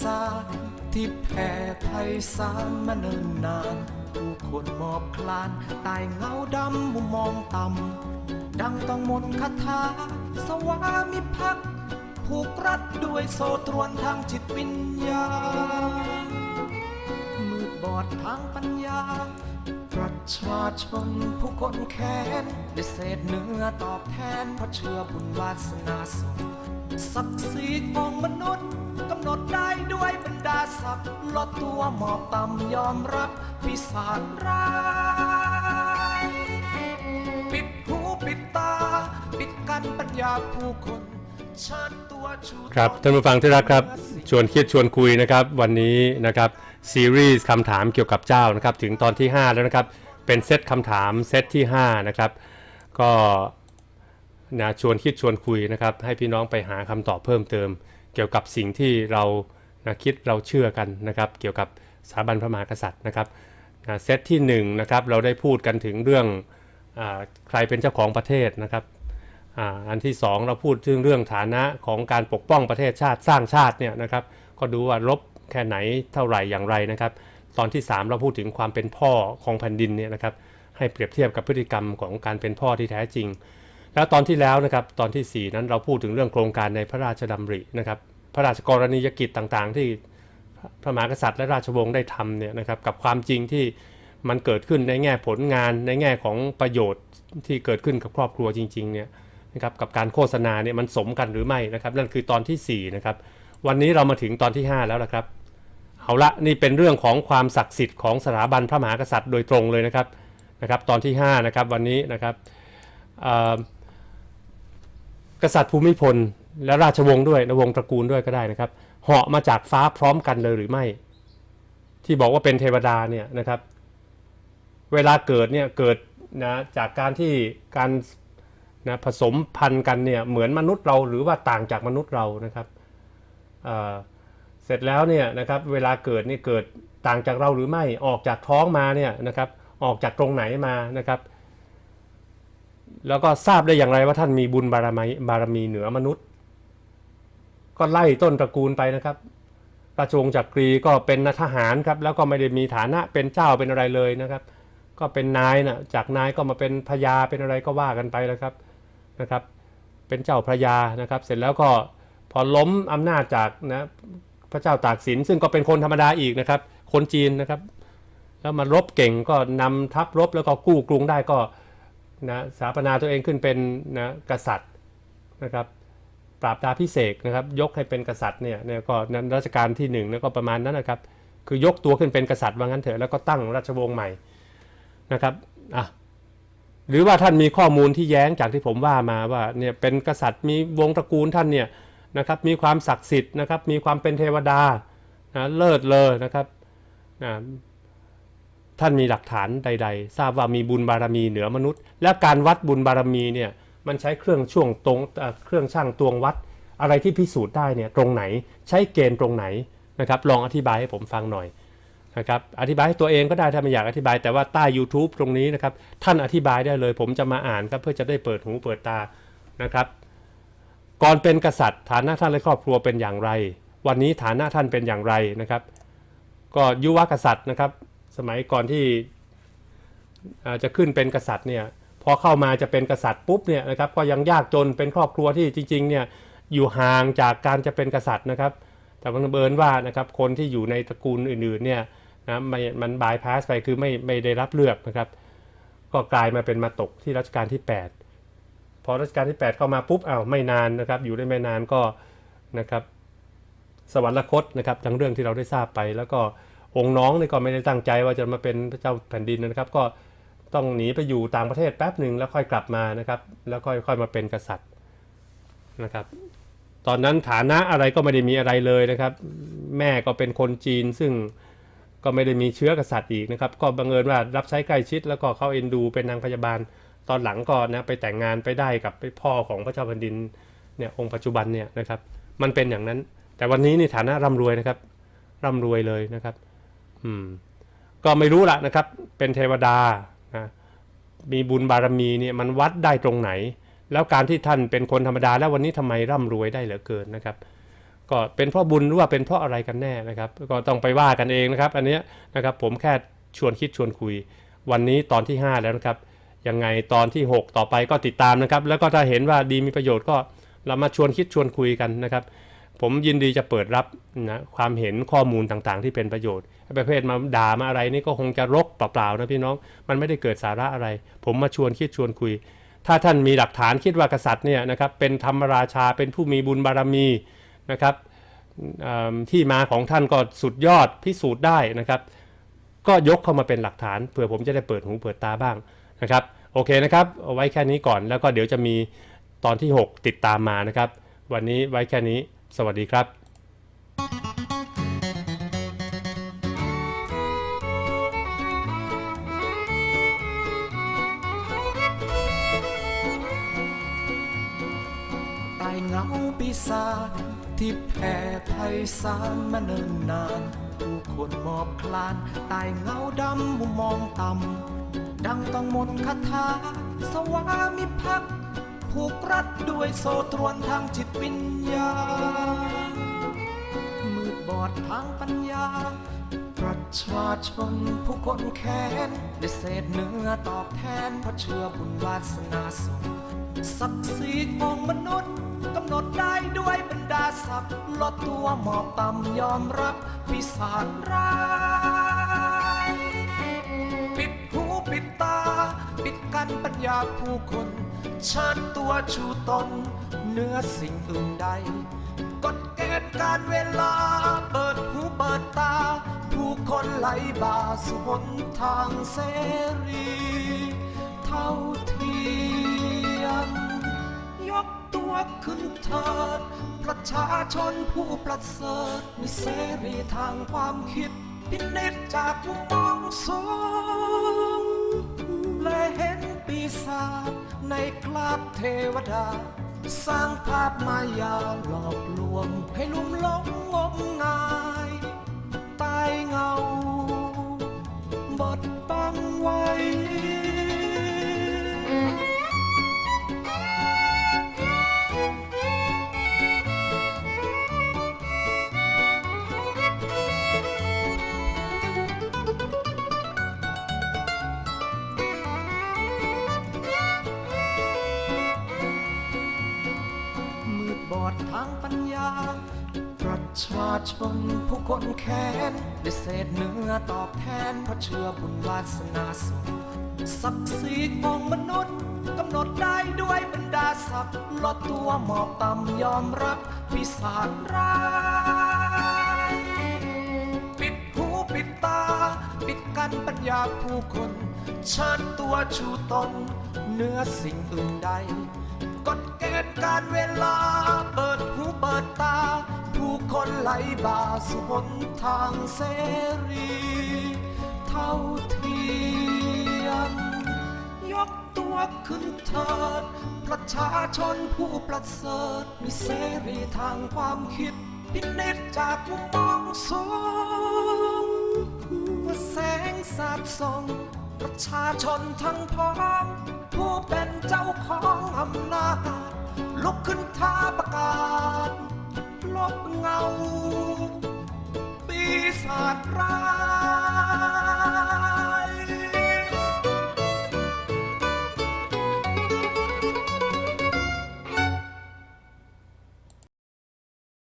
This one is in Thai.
สารที่แผ่ไพศาลมาเนิ่นนาน ผู้คนหมอบคลานตายเงาดำมุมมองต่ำ ดังต้องมนต์คาถา สวามิภักดิ์ผูกรัดด้วยโซตรวนทางจิตวิญญาณมืดบอดทางปัญญา ประชาชนผู้คนแค้นได้เศษเนื้อตอบแทนเพราะเชื่อบุญวาสนาส่งศักดิ์ศรีของมนุษย์กำหนดได้ด้วยบรรดาศักดิ์ลดตัวหมอบต่ำยอมรับพิสารร้ายปิดหูปิดตา ปิดกันปัญญาผู้คน ครับท่านผู้ฟังที่รักครับชวนคิดชวนคุยนะครับวันนี้นะครับซีรีส์คำถามเกี่ยวกับเจ้านะครับถึงตอนที่ 5 แล้วนะครับเป็นเซตคำถามเซตที่5นะครับก็นะชวนคิดชวนคุยนะครับให้พี่น้องไปหาคำตอบเพิ่มเติม เกี่ยวกับสิ่งที่เรานะคิดเราเชื่อกันนะครับเกี่ยวกับสถาบันพระมหากษัตริย์นะครับนะเซตที่1นะครับเราได้พูดกันถึงเรื่องอใครเป็นเจ้าของประเทศนะครับ อ่าอันที่สองเราพูดถึงเรื่องฐานะของการปกป้องประเทศชาติสร้างชาติเนี่ยนะครับก็ดูว่าลบแค่ไหนเท่าไหร่อย่างไรนะครับ ตอนที่ 3 เราพูดถึงความเป็นพ่อของแผ่นดินเนี่ยนะครับให้เปรียบเทียบกับพฤติกรรมของการเป็นพ่อที่แท้จริง แล้วตอนที่แล้วนะครับตอนทีสี่4 นั้นเราพูดถึงเรื่องโครงการในพระราชดำรินะครับพระราชกรณียกิจต่างๆ ที่พระมหากษัตริย์และราชวงศ์ได้ทำเนี่ยนะครับกับความจริงที่มันเกิดขึ้นในแง่ผลงานในแง่ของประโยชน์ที่เกิดขึ้นกับครอบครัวจริงๆเนี่ย นะครับกับการโฆษณาเนี่ยมันสมกันหรือไม่นะครับนั่นคือตอนทีสี่4นะครับวันนี้เรามาถึงตอนที่ 5 แล้วนะครับเอาละนี่เป็นเรื่องของความศักดิ์สิทธิ์ของสถาบันพระมหากษัตริย์โดยตรงเลยนะครับนะครับตอนที่5นะครับวันนี้นะครับกษัตริย์ภูมิพลและราชวงศ์ด้วยนะวงศ์ตระกูลด้วยก็ได้นะครับเหาะมาจากฟ้าพร้อมกันเลยหรือไม่ ที่บอกว่าเป็นเทวดาเนี่ยนะครับ เวลาเกิดเนี่ยเกิดนะจากการที่การ นะผสมพันธุ์กันเนี่ยเหมือนมนุษย์เราหรือว่าต่างจากมนุษย์เรานะครับเเสร็จแล้วเนี่ยนะครับเวลาเกิดนี่เกิดต่างจากเราหรือไม่ออกจากท้องมาเนี่ยนะครับออกจากตรงไหนมานะครับ แล้วก็ทราบได้อย่างไรว่าท่านมีบุญบารมีบารมีเหนือมนุษย์ ก็ไล่ต้นตระกูลไปนะครับปราชงจักรีก็เป็นทหารครับแล้วก็ไม่ได้มีฐานะเป็นเจ้าเป็นอะไรเลยนะครับ ก็เป็นนายนะจากนายก็มาเป็นพญาเป็นอะไรก็ว่ากันไปแล้วครับ นะครับเป็นเจ้าพระยานะครับ เสร็จแล้วก็พอล้มอำนาจจากนะพระเจ้าตากสินซึ่งก็เป็นคนธรรมดาอีกนะครับ คนจีนนะครับ แล้วมารบเก่งก็นำทัพรบแล้วก็กู้กรุงได้ก็นะสถาปนาตัวเองขึ้นเป็นนะกษัตริย์นะครับปราบดาพิเศษนะครับ ยกให้เป็นกษัตริย์เนี่ยเนี่ยก็นั้นรัชกาลที่หนึ่งแล้วก็ประมาณนั้นนะครับ คือยกตัวขึ้นเป็นกษัตริย์ว่างั้นเถอะแล้วก็ตั้งราชวงศ์ใหม่นะครับอะ หรือว่าท่านมีข้อมูลที่แย้งจากที่ผมว่ามาว่าเนี่ยเป็นกษัตริย์มีวงตระกูลท่านเนี่ยนะครับมีความศักดิ์สิทธิ์นะครับมีความเป็นเทวดานะเลิศเลยนะครับนะท่านมีหลักฐานใด ๆ ทราบว่ามีบุญบารมีเหนือมนุษย์ และการวัดบุญบารมีเนี่ยมันใช้เครื่องช่วงตรงเอ่อเครื่องช่างตวงวัด อะไรที่พิสูจน์ได้เนี่ยตรงไหนใช้เกณฑ์ตรงไหนนะครับลองอธิบายให้ผมฟังหน่อย นะครับอธิบายให้ตัวเองก็ได้ถ้าไม่อยากอธิบายแต่ว่าใต้ YouTube ตรงนี้นะครับท่านอธิบายได้เลย ผมจะมาอ่านครับเพื่อจะได้เปิดหูเปิดตานะครับ ก่อนเป็นกษัตริย์ ฐานะท่านและครอบครัวเป็นอย่างไร วันนี้ฐานะท่านเป็นอย่างไรนะครับ ก็ยุวกษัตริย์นะครับ สมัยก่อนที่จะขึ้นเป็นกษัตริย์เนี่ยพอเข้ามาจะเป็นกษัตริย์ปุ๊บเนี่ยนะครับก็ยังยากจนเป็นครอบครัวที่จริงๆเนี่ยอยู่ห่างจากการจะเป็นกษัตริย์นะครับ แต่บังเอิญว่านะครับคนที่อยู่ในตระกูลอื่นๆเนี่ย นะมันมันบายพาสไปคือไม่ไม่ได้รับเลือกนะครับ ก็กลายมาเป็นมาตกที่รัชกาลที่ 8 พอรัชกาลที่ 8 เข้ามาปุ๊บอ้าวไม่นานนะครับ อยู่ได้ไม่นานก็นะครับสวรรคตนะครับทั้งเรื่องที่เราได้ทราบไป แล้วก็องค์น้องนี่ก็ไม่ได้ตั้งใจว่าจะมาเป็นพระเจ้าแผ่นดินนะครับ ก็ต้องหนีไปอยู่ต่างประเทศแป๊บหนึ่งแล้วค่อยกลับมานะครับ แล้วค่อยค่อยมาเป็นกษัตริย์นะครับ ตอนนั้นฐานะอะไรก็ไม่ได้มีอะไรเลยนะครับ แม่ก็เป็นคนจีนซึ่ง ก็ไม่ได้มีเชื้อกษัตริย์อีกนะครับ ก็บังเอิญว่ารับใช้ใกล้ชิด แล้วก็เข้าเอ็นดูเป็นนางพยาบาลตอนหลังก็นะไปแต่งงานไปได้กับไปพ่อของพระเจ้าแผ่นดินเนี่ยองค์ปัจจุบันเนี่ยนะครับ มันเป็นอย่างนั้น แต่วันนี้ในฐานะร่ำรวยนะครับ ร่ำรวยเลยนะครับ อืม ก็ไม่รู้ละนะครับ เป็นเทวดานะมีบุญบารมีเนี่ยมันวัดได้ตรงไหน แล้วการที่ท่านเป็นคนธรรมดา แล้ววันนี้ทำไมร่ำรวยได้เหลือเกินนะครับ ก็เป็นเพราะบุญหรือว่าเป็นเพราะอะไรกันแน่นะครับ ก็ต้องไปว่ากันเองนะครับ อันนี้นะครับผมแค่ชวนคิดชวนคุย วันนี้ตอนที่ 5 แล้วนะครับยังไงตอนที่ 6 ต่อไปก็ติดตามนะครับ แล้วก็ถ้าเห็นว่าดีมีประโยชน์ก็เรามาชวนคิดชวนคุยกันนะครับ ผมยินดีจะเปิดรับนะความเห็นข้อมูลต่างๆ ที่เป็นประโยชน์ประเภทมาด่ามาอะไรนี่ก็คงจะรกเปล่าๆนะพี่น้องมันไม่ได้เกิดสาระอะไร ผมมาชวนคิดชวนคุย ถ้าท่านมีหลักฐานคิดว่ากษัตริย์เนี่ยนะครับเป็นธรรมราชาเป็นผู้มีบุญบารมี นะครับที่มาของท่านก็สุดยอดพิสูจน์ได้นะครับ ก็ยกเข้ามาเป็นหลักฐานเผื่อผมจะได้เปิดหูเปิดตาบ้างนะครับโอเคนะครับเอาไว้แค่นี้ก่อนแล้วก็เดี๋ยวจะมีตอนที่ 6 ติดตามมานะครับ วันนี้ไว้แค่นี้ สวัสดีครับใต้เงาปีศาจ ที่แผ่ไพศาลมาเนิ่นนาน ผู้คนมอบคลานใต้เงาดำมุมมองต่ำ ดังต้องมนต์คาถาสวามิภักดิ์ผูกรัดด้วยโซตรวนทางจิตวิญญาณมืดบอดทางปัญญา ประชาชนผู้คนแค้นได้เศษเนื้อตอบแทนเพราะเชื่อบุญวาสนาส่งศักดิ์ศรีของมนุษย์กำหนดได้ ศักดิ์ลดตัวหมอบต่ำยอมรับปีศาจร้าย ปิดหูปิดตา ปิดกันปัญญาผู้คนเชิญตัวชูตนเนื้อสิ่งอื่นใดกฎเกณฑ์การเวลา เปิดหูเปิดตา ผู้คนไหลบ่าสู่หนทางเสรี เท่าเทียม กตัวขึ้นเถิด ประชาชนผู้ประเสริฐมีเสรีทางความคิด พินิจจากมุมมองสูงและเห็นปีศาจในกราบเทวดา สร้างภาพมายาหลอกลวงให้ลุ่มหลงงมงาย ชนผู้คนแค้นด้เศษเนื้อตอบแทนเพราะเชื่อบุญวาสนาส่งศักดิ์ศรีของมนุษย์กำหนดได้ด้วยบรรดาศักดิ์ลดตัวหมอบต่ำยอมรับปีศาจร้ายปิดหูปิดตา ปิดกันปัญญาผู้คนเชิญตัวชูตนเนื้อสิ่งอื่นใด เกณฑ์การเวลา เปิดหูเปิดตา ผู้คนไหลบ่าสู่หนทางเสรี เท่าเทียมยกตัวขึ้นเถิด ประชาชนผู้ประเสริฐมีเสรีทางความคิด พินิจจากมุมมองสูงว่าแสงสาดส่องประชาชนทั้งพ้องผู้เป็นเจ้าของอำนาจ ลุกขึ้นท้าประกาศลบเงา ปีศาจร้าย